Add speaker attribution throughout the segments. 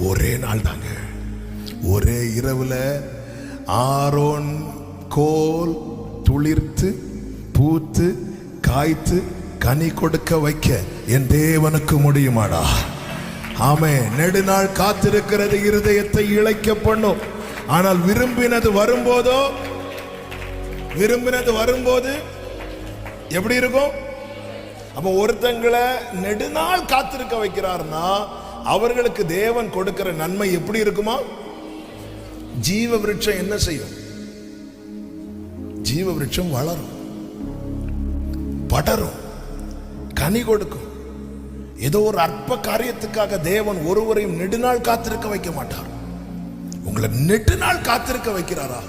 Speaker 1: ஒரே நாள் தாங்க ஒரே இரவில் ஆரோன் கோல் துளிர்த்து பூத்து காய்த்து கனி கொடுக்க வைக்க என் தேவனுக்கு முடியுமாடா? ஆமே நெடுநாள் காத்திருக்கிறது இருதயத்தை இழைக்க பண்ணும். ஆனால் விரும்பினது வரும்போதோ விரும்பினது வரும்போது எப்படி இருக்கும்? அப்ப ஒருத்தங்களை நெடுநாள் காத்திருக்க வைக்கிறார்னா அவர்களுக்கு தேவன் கொடுக்கிற நன்மை எப்படி இருக்குமா? ஜீவ விருட்சம் என்ன செய்யும்? ஜீவ விருட்சம் வளரும் படரும் கனி கொடுக்கும். ஏதோ ஒரு அற்ப காரியத்துக்காக தேவன் ஒருவரையும் நெடுநாள் காத்திருக்க வைக்க மாட்டார். உங்களை நெடுநாள் காத்திருக்க வைக்கிறாரா?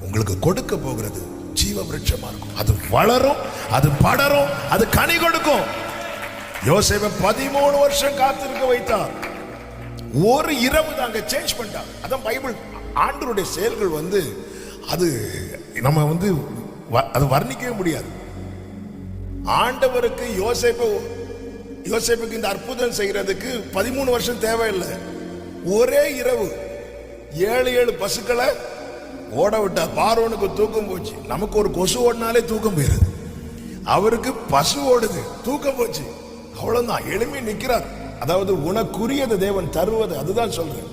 Speaker 1: உங்களுக்கு கொடுக்க போகிறது ஜீவ விருட்சமா இருக்கும். அது வளரும் அது படரும் அது கனி கொடுக்கும். யோசேப்பை பதிமூணு வருஷம் காத்திருக்க வைத்தார். ஒரு இரவு தாங்க சேஞ்ச் பண்ணிட்டார். அதான் பைபிள் ஆண்டருடைய செயல்கள் வந்து அது நம்ம வந்து வ- அது வர்ணிக்கவே முடியாது. ஆண்டவருக்கு யோசேப்பு யோசேப்புக்கு இந்த அற்புதம் செய்யறதுக்கு பதிமூணு வருஷம் தேவையில்லை. ஒரே இரவு ஏழு ஏழு பசுக்களை ஓட விட்டா பார்வனுக்கு தூக்கம் போச்சு. நமக்கு ஒரு கொசு ஓடினாலே தூக்கம் போயிருது. அவருக்கு பசு ஓடுது. தூக்கம் போச்சு. அவ்வளவுதான். எளிமையை நிற்கிறார். அதாவது உனக்குரியது தேவன் தருவது அதுதான் சொல்றேன்